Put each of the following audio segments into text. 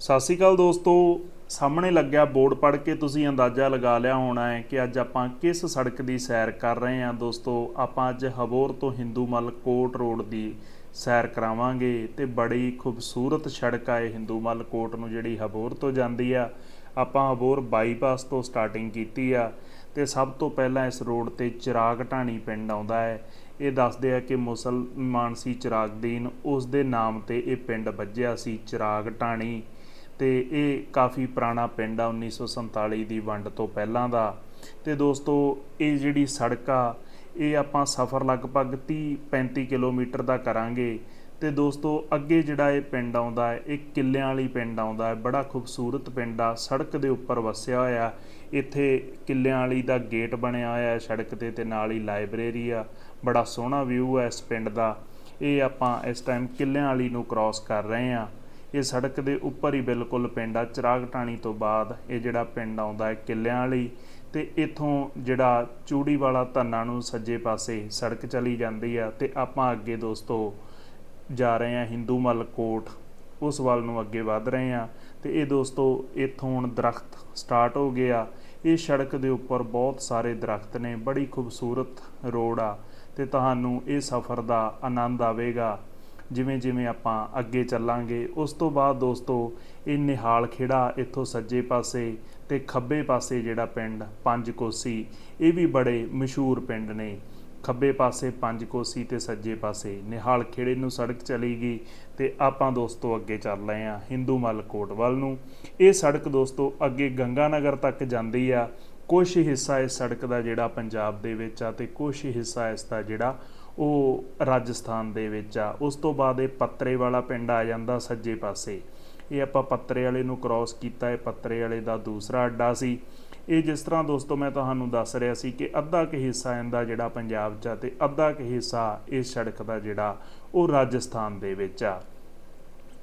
ਸਤਿ ਸ਼੍ਰੀ ਅਕਾਲ ਦੋਸਤੋ, ਸਾਹਮਣੇ ਲੱਗਿਆ ਬੋਰਡ ਪੜ੍ਹ ਕੇ ਤੁਸੀਂ ਅੰਦਾਜ਼ਾ ਲਗਾ ਲਿਆ ਹੋਣਾ ਹੈ ਕਿ ਅੱਜ ਆਪਾਂ ਕਿਸ ਸੜਕ ਦੀ ਸੈਰ ਕਰ ਰਹੇ ਹਾਂ ਦੋਸਤੋ। ਆਪਾਂ ਅੱਜ ਹਬੋਰ ਤੋਂ ਹਿੰਦੂਮਲ ਕੋਟ ਰੋਡ ਦੀ ਸੈਰ ਕਰਾਵਾਂਗੇ ਤੇ ਬੜੀ ਖੂਬਸੂਰਤ ਸੜਕ ਆ ਇਹ ਹਿੰਦੂਮਲ ਕੋਟ ਨੂੰ ਜਿਹੜੀ ਹਬੋਰ ਤੋਂ ਜਾਂਦੀ ਆ। ਆਪਾਂ ਹਬੋਰ ਬਾਈਪਾਸ ਤੋਂ ਸਟਾਰਟਿੰਗ ਕੀਤੀ ਆ ਤੇ ਸਭ ਤੋਂ ਪਹਿਲਾਂ ਇਸ ਰੋਡ ਤੇ ਚਿਰਾਗ ਢਾਣੀ ਪਿੰਡ ਆਉਂਦਾ ਹੈ। ਇਹ ਦੱਸਦੇ ਆ ਕਿ ਮੁਸਲਮਾਨ ਸੀ ਚਿਰਾਗਦੀਨ, ਉਸ ਦੇ ਨਾਮ ਤੇ ਇਹ ਪਿੰਡ ਵੱਜਿਆ ਸੀ ਚਿਰਾਗ ਢਾਣੀ। ਤੇ ਇਹ ਕਾਫੀ ਪੁਰਾਣਾ ਪਿੰਡ ਆ 1947 ਦੀ ਵੰਡ ਤੋਂ ਪਹਿਲਾਂ ਦਾ। ਤੇ ਦੋਸਤੋ, ਇਹ ਜਿਹੜੀ ਸੜਕ ਆ, ਇਹ ਆਪਾਂ ਸਫ਼ਰ ਲਗਭਗ 30 35 ਕਿਲੋਮੀਟਰ ਦਾ ਕਰਾਂਗੇ। ਤੇ ਦੋਸਤੋ, ਅੱਗੇ ਜਿਹੜਾ ਇਹ ਪਿੰਡ ਆਉਂਦਾ ਹੈ ਇਹ ਕਿੱਲਿਆਂ ਵਾਲੀ ਪਿੰਡ ਆਉਂਦਾ ਹੈ ਬੜਾ ਖੂਬਸੂਰਤ ਪਿੰਡ ਆ, ਸੜਕ ਦੇ ਉੱਪਰ ਵਸਿਆ ਹੋਇਆ। ਇੱਥੇ ਕਿੱਲਿਆਂ ਵਾਲੀ ਦਾ ਗੇਟ ਬਣਿਆ ਹੋਇਆ ਹੈ ਸੜਕ ਤੇ ਤੇ, ਨਾਲ ਹੀ ਲਾਇਬ੍ਰੇਰੀ ਆ। ਬੜਾ ਸੋਹਣਾ ਵਿਊ ਹੈ ਇਸ ਪਿੰਡ ਦਾ। ਇਹ ਆਪਾਂ ਇਸ ਟਾਈਮ ਕਿੱਲਿਆਂ ਵਾਲੀ ਨੂੰ ਕ੍ਰਾਸ ਕਰ ਰਹੇ ਹਾਂ। ਇਹ ਸੜਕ ਦੇ ਉੱਪਰ ਹੀ ਬਿਲਕੁਲ ਪਿੰਡ ਆ। ਚਿਰਾਗ ਟਾਣੀ ਤੋਂ ਬਾਅਦ ਇਹ ਜਿਹੜਾ ਪਿੰਡ ਆਉਂਦਾ ਹੈ ਕਿੱਲਿਆਂ ਵਾਲੀ ਤੇ ਇਥੋਂ ਜਿਹੜਾ ਚੂੜੀ ਵਾਲਾ ਧੰਨਾ ਨੂੰ ਸੱਜੇ ਪਾਸੇ ਸੜਕ ਚਲੀ ਜਾਂਦੀ ਆ ਤੇ ਆਪਾਂ ਅੱਗੇ ਦੋਸਤੋ ਜਾ ਰਹੇ ਹਾਂ ਹਿੰਦੂ ਮਲ ਕੋਟ। ਉਸ ਵੱਲ ਨੂੰ ਅੱਗੇ ਵਧ ਰਹੇ ਹਾਂ ਤੇ ਇਹ ਦੋਸਤੋ ਇੱਥੋਂ ਹੁਣ ਦਰਖਤ ਸਟਾਰਟ ਹੋ ਗਿਆ ਇਹ ਸੜਕ ਦੇ ਉੱਪਰ ਬਹੁਤ ਸਾਰੇ ਦਰਖਤ ਨੇ, ਬੜੀ ਖੂਬਸੂਰਤ ਰੋਡ ਆ ਤੇ ਤੁਹਾਨੂੰ ਇਹ ਸਫ਼ਰ ਦਾ ਆਨੰਦ ਆਵੇਗਾ। ਜਿਵੇਂ ਜਿਵੇਂ ਆਪਾਂ ਅੱਗੇ ਚੱਲਾਂਗੇ, ਉਸ ਤੋਂ ਬਾਅਦ ਦੋਸਤੋ, ਇਹ ਨਿਹਾਲ ਖੇੜਾ ਇੱਥੋਂ ਸੱਜੇ ਪਾਸੇ ਤੇ ਖੱਬੇ ਪਾਸੇ ਜਿਹੜਾ ਪਿੰਡ, ਪੰਜ ਕੋਸੀ, ਇਹ ਵੀ ਬੜੇ ਮਸ਼ਹੂਰ ਪਿੰਡ ਨੇ। ਖੱਬੇ ਪਾਸੇ, ਪੰਜ ਕੋਸੀ ਤੇ ਸੱਜੇ ਪਾਸੇ, ਨਿਹਾਲ ਖੇੜੇ ਨੂੰ ਸੜਕ ਚਲੀ ਗਈ ਤੇ ਆਪਾਂ ਦੋਸਤੋ ਅੱਗੇ ਚੱਲ ਰਹੇ ਹਾਂ ਹਿੰਦੂ ਮਲ ਕੋਟਵਾਲ ਨੂੰ। ਇਹ ਸੜਕ ਦੋਸਤੋ ਅੱਗੇ ਗੰਗਾ ਨਗਰ ਤੱਕ ਜਾਂਦੀ ਆ। ਕੁਝ ਹਿੱਸਾ ਇਸ ਸੜਕ ਦਾ ਜਿਹੜਾ ਪੰਜਾਬ ਦੇ ਵਿੱਚ ਆ ਤੇ ਕੁਝ ਹਿੱਸਾ ਇਸ ਦਾ ਜਿਹੜਾ ਉਹ ਰਾਜਸਥਾਨ ਦੇ ਵਿੱਚ ਆ। ਉਸ ਤੋਂ ਬਾਅਦ ਇਹ ਪੱਤਰੇ ਵਾਲਾ ਪਿੰਡ ਆ ਜਾਂਦਾ ਸੱਜੇ ਪਾਸੇ। ਇਹ ਆਪਾਂ ਪੱਤਰੇ ਵਾਲੇ ਨੂੰ ਕ੍ਰਾਸ ਕੀਤਾ, ਇਹ ਪੱਤਰੇ ਵਾਲੇ ਦਾ ਦੂਸਰਾ ਅੱਡਾ ਸੀ। ਇਹ ਜਿਸ ਤਰ੍ਹਾਂ ਦੋਸਤੋ ਮੈਂ ਤੁਹਾਨੂੰ ਦੱਸ ਰਿਹਾ ਸੀ ਕਿ ਅੱਧਾ ਕੁ ਹਿੱਸਾ ਇਹਦਾ ਜਿਹੜਾ ਪੰਜਾਬ 'ਚ ਆ ਤੇ ਅੱਧਾ ਕੁ ਹਿੱਸਾ ਇਸ ਸੜਕ ਦਾ ਜਿਹੜਾ ਉਹ ਰਾਜਸਥਾਨ ਦੇ ਵਿੱਚ ਆ।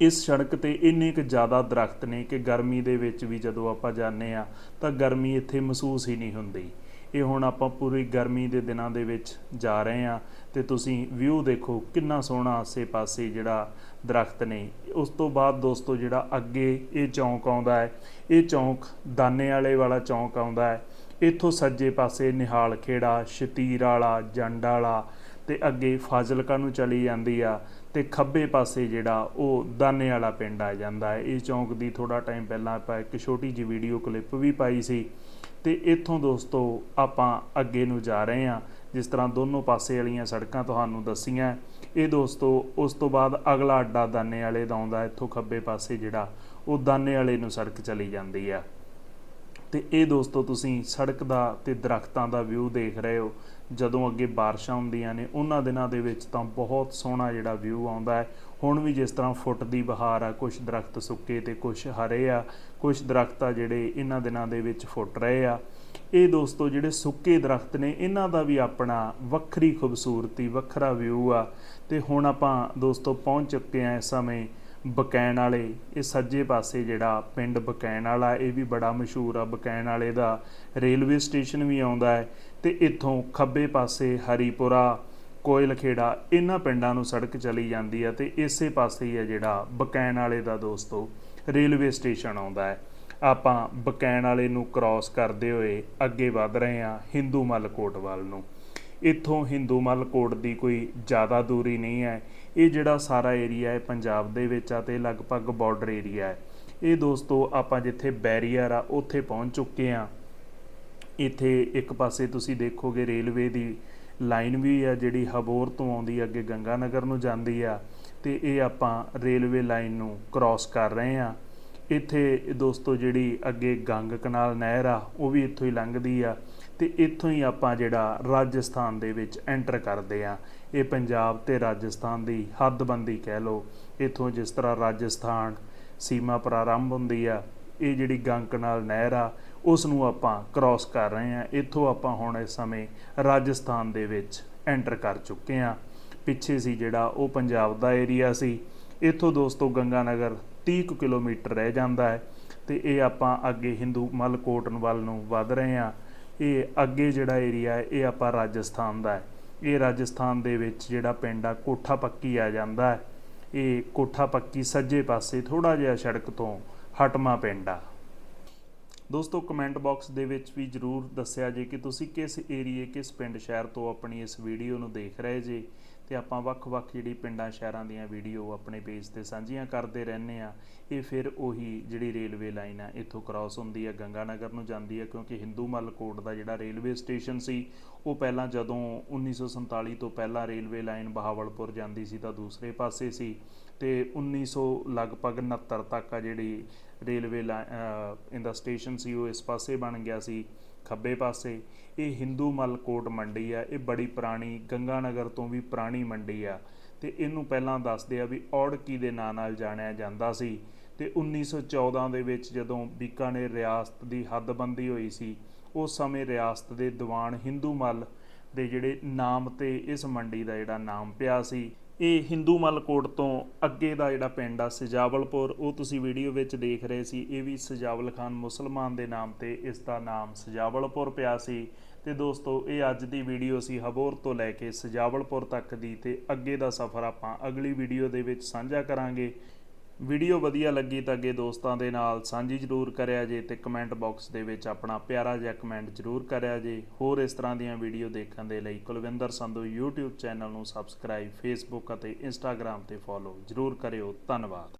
ਇਸ ਸੜਕ ਤੇ ਇੰਨੇ ਕੁ ਜ਼ਿਆਦਾ ਦਰਖਤ ਨੇ ਕਿ ਗਰਮੀ ਦੇ ਵਿੱਚ ਵੀ ਜਦੋਂ ਆਪਾਂ ਜਾਂਦੇ ਆ ਤਾਂ ਗਰਮੀ ਇੱਥੇ ਮਹਿਸੂਸ ਹੀ ਨਹੀਂ ਹੁੰਦੀ। ਇਹ ਹੁਣ ਆਪਾਂ ਪੂਰੀ ਗਰਮੀ ਦੇ ਦਿਨਾਂ ਦੇ ਵਿੱਚ ਜਾ ਰਹੇ ਆ ਤੇ ਤੁਸੀਂ ਵਿਊ ਦੇਖੋ ਕਿੰਨਾ ਸੋਹਣਾ ਆਸੇ-ਪਾਸੇ ਜਿਹੜਾ ਦਰਖਤ ਨੇ। ਉਸ ਤੋਂ ਬਾਅਦ ਦੋਸਤੋ ਜਿਹੜਾ ਅੱਗੇ ਇਹ ਚੌਂਕ ਆਉਂਦਾ ਹੈ, ਇਹ ਚੌਂਕ ਦਾਨੇ ਵਾਲੇ ਵਾਲਾ ਚੌਂਕ ਆਉਂਦਾ ਹੈ। ਇੱਥੋਂ ਸੱਜੇ ਪਾਸੇ ਨਿਹਾਲ ਖੇੜਾ, ਸ਼ਤੀਰ ਵਾਲਾ, ਜੰਡ ਵਾਲਾ ਤੇ ਅੱਗੇ ਫਾਜ਼ਿਲਕਾ ਨੂੰ ਚਲੀ ਜਾਂਦੀ ਆ ਤੇ ਖੱਬੇ ਪਾਸੇ ਜਿਹੜਾ ਉਹ ਦਾਨੇ ਵਾਲਾ ਪਿੰਡ ਆ ਜਾਂਦਾ ਹੈ। ਇਹ ਚੌਂਕ ਦੀ ਥੋੜਾ ਟਾਈਮ ਪਹਿਲਾਂ ਆਪਾਂ ਇੱਕ ਛੋਟੀ ਜਿਹੀ ਵੀਡੀਓ ਕਲਿੱਪ ਵੀ ਪਾਈ ਸੀ। ਤੇ ਇੱਥੋਂ ਦੋਸਤੋ ਆਪਾਂ ਅੱਗੇ ਨੂੰ ਜਾ ਰਹੇ ਹਾਂ, ਜਿਸ ਤਰ੍ਹਾਂ ਦੋਨੋਂ ਪਾਸੇ ਵਾਲੀਆਂ ਸੜਕਾਂ ਤੁਹਾਨੂੰ ਦੱਸੀਆਂ। ਇਹ ਦੋਸਤੋ ਉਸ ਤੋਂ ਬਾਅਦ ਅਗਲਾ ਅੱਡਾ ਦਾਨੇ ਵਾਲੇ ਦਾ ਆਉਂਦਾ, ਇੱਥੋਂ ਖੱਬੇ ਪਾਸੇ ਜਿਹੜਾ, ਉਹ ਦਾਨੇ ਵਾਲੇ ਨੂੰ ਸੜਕ ਚਲੀ ਜਾਂਦੀ ਆ। ਤੇ ਇਹ ਦੋਸਤੋ ਤੁਸੀਂ ਸੜਕ ਦਾ ਤੇ ਦਰਖਤਾਂ ਦਾ ਵਿਊ ਦੇਖ ਰਹੇ ਹੋ। ਜਦੋਂ ਅੱਗੇ ਬਾਰਿਸ਼ਾਂ ਹੁੰਦੀਆਂ ਨੇ, ਉਹਨਾਂ ਦਿਨਾਂ ਦੇ ਵਿੱਚ ਤਾਂ ਬਹੁਤ ਸੋਹਣਾ ਜਿਹੜਾ ਵਿਊ ਆਉਂਦਾ ਹੈ। ਹੁਣ ਵੀ ਜਿਸ ਤਰ੍ਹਾਂ ਫੁੱਟ ਦੀ ਬਹਾਰ ਆ ਕੁਝ ਦਰਖਤ ਸੁੱਕੇ ਤੇ ਕੁਝ ਹਰੇ ਆ ਕੁਝ ਦਰਖਤ ਆ ਜਿਹੜੇ ਇਹਨਾਂ ਦਿਨਾਂ ਦੇ ਵਿੱਚ ਫੁੱਟ ਰਹੇ ਆ। ਇਹ ਦੋਸਤੋ ਜਿਹੜੇ ਸੁੱਕੇ ਦਰਖਤ ਨੇ, ਇਹਨਾਂ ਦਾ ਵੀ ਆਪਣਾ ਵੱਖਰੀ ਖੂਬਸੂਰਤੀ, ਵੱਖਰਾ ਵਿਊ ਆ। ਤੇ ਹੁਣ ਆਪਾਂ ਦੋਸਤੋ ਪਹੁੰਚ ਚੁੱਕੇ ਆ ਇਸ ਸਮੇਂ ਬਕੈਨ ਵਾਲੇ, ਇਹ ਸੱਜੇ ਪਾਸੇ ਜਿਹੜਾ ਪਿੰਡ ਬਕੈਣ ਵਾਲਾ, ਇਹ ਵੀ ਬੜਾ ਮਸ਼ਹੂਰ ਆ, ਬਕੈਣ ਵਾਲੇ ਦਾ ਰੇਲਵੇ ਸਟੇਸ਼ਨ ਵੀ ਆਉਂਦਾ ਹੈ ਤੇ ਇੱਥੋਂ ਖੱਬੇ ਪਾਸੇ ਹਰੀਪੁਰਾ, ਕੋਇਲਖੇੜਾ, ਇਹਨਾਂ ਪਿੰਡਾਂ ਨੂੰ ਸੜਕ ਚਲੀ ਜਾਂਦੀ ਆ ਤੇ ਇਸੇ ਪਾਸੇ ਹੀ ਹੈ ਜਿਹੜਾ ਬਕੈਣ ਵਾਲੇ ਦਾ ਦੋਸਤੋ, ਰੇਲਵੇ ਸਟੇਸ਼ਨ ਆਉਂਦਾ ਹੈ। ਆਪਾਂ ਬਕੈਣ ਵਾਲੇ ਨੂੰ ਕ੍ਰਾਸ ਕਰਦੇ ਹੋਏ ਅੱਗੇ ਵਧ ਰਹੇ ਹਾਂ, ਹਿੰਦੂ ਮਲ ਕੋਟ ਵੱਲ ਨੂੰ। ਇੱਥੋਂ ਹਿੰਦੂ ਮਲ ਕੋਟ ਦੀ ਕੋਈ ਜ਼ਿਆਦਾ ਦੂਰੀ ਨਹੀਂ ਹੈ। ਇਹ ਜਿਹੜਾ ਸਾਰਾ ਏਰੀਆ ਹੈ ਪੰਜਾਬ ਦੇ ਵਿੱਚ ਆ ਤੇ ਲਗਭਗ ਬਾਰਡਰ ਏਰੀਆ ਹੈ। ਇਹ ਦੋਸਤੋ ਆਪਾਂ ਜਿੱਥੇ ਬੈਰੀਅਰ ਆ, ਉੱਥੇ ਪਹੁੰਚ ਚੁੱਕੇ ਆ ਇੱਥੇ ਇੱਕ ਪਾਸੇ ਤੁਸੀਂ ਦੇਖੋਗੇ ਰੇਲਵੇ ਦੀ ਲਾਈਨ ਵੀ ਆ, ਜਿਹੜੀ ਹਬੋਰ ਤੋਂ ਆਉਂਦੀ ਅੱਗੇ ਗੰਗਾ ਨਗਰ ਨੂੰ ਜਾਂਦੀ ਆ। ਤੇ ਇਹ ਆਪਾਂ ਰੇਲਵੇ ਲਾਈਨ ਨੂੰ ਕ੍ਰਾਸ ਕਰ ਰਹੇ ਆ ਇੱਥੇ ਦੋਸਤੋ ਜਿਹੜੀ ਅੱਗੇ ਗੰਗ ਕਨਾਲ ਨਹਿਰ ਆ, ਉਹ ਵੀ ਇੱਥੋਂ ਹੀ ਲੰਘਦੀ ਆ ਤੇ ਇੱਥੋਂ ਹੀ ਆਪਾਂ ਜਿਹੜਾ ਰਾਜਸਥਾਨ ਦੇ ਵਿੱਚ ਐਂਟਰ ਕਰਦੇ ਆ। ਇਹ ਪੰਜਾਬ ਤੇ ਰਾਜਸਥਾਨ ਦੀ ਹੱਦਬੰਦੀ ਕਹਿ ਲਓ, ਇੱਥੋਂ ਜਿਸ ਤਰ੍ਹਾਂ ਰਾਜਸਥਾਨ ਸੀਮਾ ਪ੍ਰਾਰੰਭ ਹੁੰਦੀ ਆ, ਇਹ ਜਿਹੜੀ ਗੰਗ ਕਨਾਲ ਨਹਿਰ ਆ ਉਸ ਨੂੰ ਆਪਾਂ ਕ੍ਰਾਸ ਕਰ ਰਹੇ ਆ। ਇੱਥੋਂ ਆਪਾਂ ਹੁਣ ਇਸ ਸਮੇਂ ਰਾਜਸਥਾਨ ਦੇ ਵਿੱਚ ਐਂਟਰ ਕਰ ਚੁੱਕੇ ਆ। ਪਿੱਛੇ ਸੀ ਜਿਹੜਾ ਉਹ ਪੰਜਾਬ ਦਾ ਏਰੀਆ ਸੀ। ਇੱਥੋਂ ਦੋਸਤੋ ਗੰਗਾ ਨਗਰ 30 ਕੁ ਕਿਲੋਮੀਟਰ ਰਹਿ ਜਾਂਦਾ ਹੈ ਤੇ ਇਹ ਆਪਾਂ ਅੱਗੇ ਹਿੰਦੂ ਮਲ ਕੋਟਨ ਵੱਲ ਨੂੰ ਵੱਧ ਰਹੇ ਆ ਇਹ ਅੱਗੇ ਜਿਹੜਾ ਏਰੀਆ ਹੈ, ਇਹ ਆਪਾਂ ਰਾਜਸਥਾਨ ਦਾ ਹੈ। ਇਹ ਰਾਜਸਥਾਨ ਦੇ ਵਿੱਚ ਜਿਹੜਾ ਪਿੰਡ ਆ ਕੋਠਾ ਪੱਕੀ ਆ ਜਾਂਦਾ ਹੈ। ਇਹ ਕੋਠਾ ਪੱਕੀ ਸੱਜੇ ਪਾਸੇ ਥੋੜਾ ਜਿਹਾ ਸੜਕ ਤੋਂ ਹਟਮਾ ਪਿੰਡ ਆ। ਦੋਸਤੋ ਕਮੈਂਟ ਬਾਕਸ ਦੇ ਵਿੱਚ ਵੀ ਜਰੂਰ ਦੱਸਿਆ ਜੇ ਕਿ ਤੁਸੀਂ ਕਿਸ ਏਰੀਏ ਕਿਸ ਪਿੰਡ ਸ਼ਹਿਰ ਤੋਂ ਆਪਣੀ ਇਸ ਵੀਡੀਓ ਨੂੰ ਦੇਖ ਰਹੇ ਜੇ। ਤੇ ਆਪਾਂ ਵੱਖ-ਵੱਖ ਜਿਹੜੀ ਪਿੰਡਾਂ ਸ਼ਹਿਰਾਂ ਦੀਆਂ ਵੀਡੀਓ ਆਪਣੇ ਪੇਜ ਤੇ ਸਾਂਝੀਆਂ ਕਰਦੇ ਰਹਿੰਦੇ ਆ ਇਹ ਫਿਰ ਉਹੀ ਜਿਹੜੀ ਰੇਲਵੇ ਲਾਈਨ ਆ, ਇੱਥੋਂ ਕ੍ਰਾਸ ਹੁੰਦੀ ਆ, ਗੰਗਾਨਗਰ ਨੂੰ ਜਾਂਦੀ ਆ, ਕਿਉਂਕਿ ਹਿੰਦੂ ਮੱਲ ਕੋਟ ਦਾ ਜਿਹੜਾ ਰੇਲਵੇ ਸਟੇਸ਼ਨ ਸੀ, ਉਹ ਪਹਿਲਾਂ ਜਦੋਂ 1947 ਤੋਂ ਪਹਿਲਾਂ ਰੇਲਵੇ ਲਾਈਨ ਬਹਾਵਲਪੁਰ ਜਾਂਦੀ ਸੀ ਤਾਂ ਦੂਸਰੇ ਪਾਸੇ ਸੀ। ਤੇ 1900 ਲਗਭਗ 69 ਤੱਕ ਆ ਜਿਹੜੀ ਰੇਲਵੇ ਲਾ- ਇਹਦਾ ਸਟੇਸ਼ਨ ਸੀ, ਉਹ ਇਸ ਪਾਸੇ ਬਣ ਗਿਆ ਸੀ, ਖੱਬੇ ਪਾਸੇ। ਇਹ ਹਿੰਦੂ ਮੱਲ ਕੋਟ ਮੰਡੀ ਆ, ਇਹ ਬੜੀ ਪੁਰਾਣੀ ਗੰਗਾ ਨਗਰ ਤੋਂ ਵੀ ਪੁਰਾਣੀ ਮੰਡੀ ਆ। ਤੇ ਇਹਨੂੰ ਪਹਿਲਾਂ ਦੱਸਦੇ ਆ ਵੀ ਔੜਕੀ ਦੇ ਨਾਂ ਨਾਲ ਜਾਣਿਆ ਜਾਂਦਾ ਸੀ। ਤੇ 1914 ਦੇ ਵਿੱਚ ਜਦੋਂ ਬੀਕਾਨੇਰ ਰਿਆਸਤ ਦੀ ਹੱਦਬੰਦੀ ਹੋਈ ਸੀ, ਉਸ ਸਮੇਂ ਰਿਆਸਤ ਦੇ ਦੀਵਾਨ ਹਿੰਦੂ ਮੱਲ ਦੇ ਜਿਹੜੇ ਨਾਮ ਤੇ ਇਸ ਮੰਡੀ ਦਾ ਜਿਹੜਾ ਨਾਮ ਪਿਆ ਸੀ ਇਹ ਹਿੰਦੂ ਮੱਲ ਕੋਟ ਤੋਂ ਅੱਗੇ ਦਾ ਜਿਹੜਾ ਪਿੰਡ ਆ ਸਜਾਵਲਪੁਰ, ਉਹ ਤੁਸੀਂ ਵੀਡੀਓ ਵਿੱਚ ਦੇਖ ਰਹੇ ਸੀ। ਇਹ ਵੀ ਸਜਾਵਲ ਖਾਨ ਮੁਸਲਮਾਨ ਦੇ ਨਾਮ ਤੇ ਇਸ ਦਾ ਨਾਮ ਸਜਾਵਲਪੁਰ ਪਿਆ ਸੀ। ਤੇ ਦੋਸਤੋ, ਇਹ ਅੱਜ ਦੀ ਵੀਡੀਓ ਸੀ ਹਬੋਰ ਤੋਂ ਲੈ ਕੇ ਸਜਾਵਲਪੁਰ ਤੱਕ ਦੀ ਤੇ ਅੱਗੇ ਦਾ ਸਫ਼ਰ ਆਪਾਂ ਅਗਲੀ ਵੀਡੀਓ ਦੇ ਵਿੱਚ ਸਾਂਝਾ ਕਰਾਂਗੇ। ਵੀਡੀਓ ਵਧੀਆ ਲੱਗੀ ਤਾਂ ਅੱਗੇ ਦੋਸਤਾਂ ਦੇ ਨਾਲ ਸਾਂਝੀ ਜ਼ਰੂਰ ਕਰਿਆ ਜੇ ਤੇ ਕਮੈਂਟ ਬਾਕਸ ਦੇ ਵਿੱਚ ਆਪਣਾ ਪਿਆਰਾ ਜਿਹਾ ਕਮੈਂਟ ਜ਼ਰੂਰ ਕਰਿਆ ਜੇ। ਹੋਰ ਇਸ ਤਰ੍ਹਾਂ ਦੀਆਂ ਵੀਡੀਓ ਦੇਖਣ ਦੇ ਲਈ ਕੁਲਵਿੰਦਰ ਸੰਧੂ YouTube ਚੈਨਲ ਨੂੰ ਸਬਸਕ੍ਰਾਈਬ, Facebook ਅਤੇ Instagram ਤੇ ਫੋਲੋ ਜ਼ਰੂਰ ਕਰਿਓ। ਧੰਨਵਾਦ।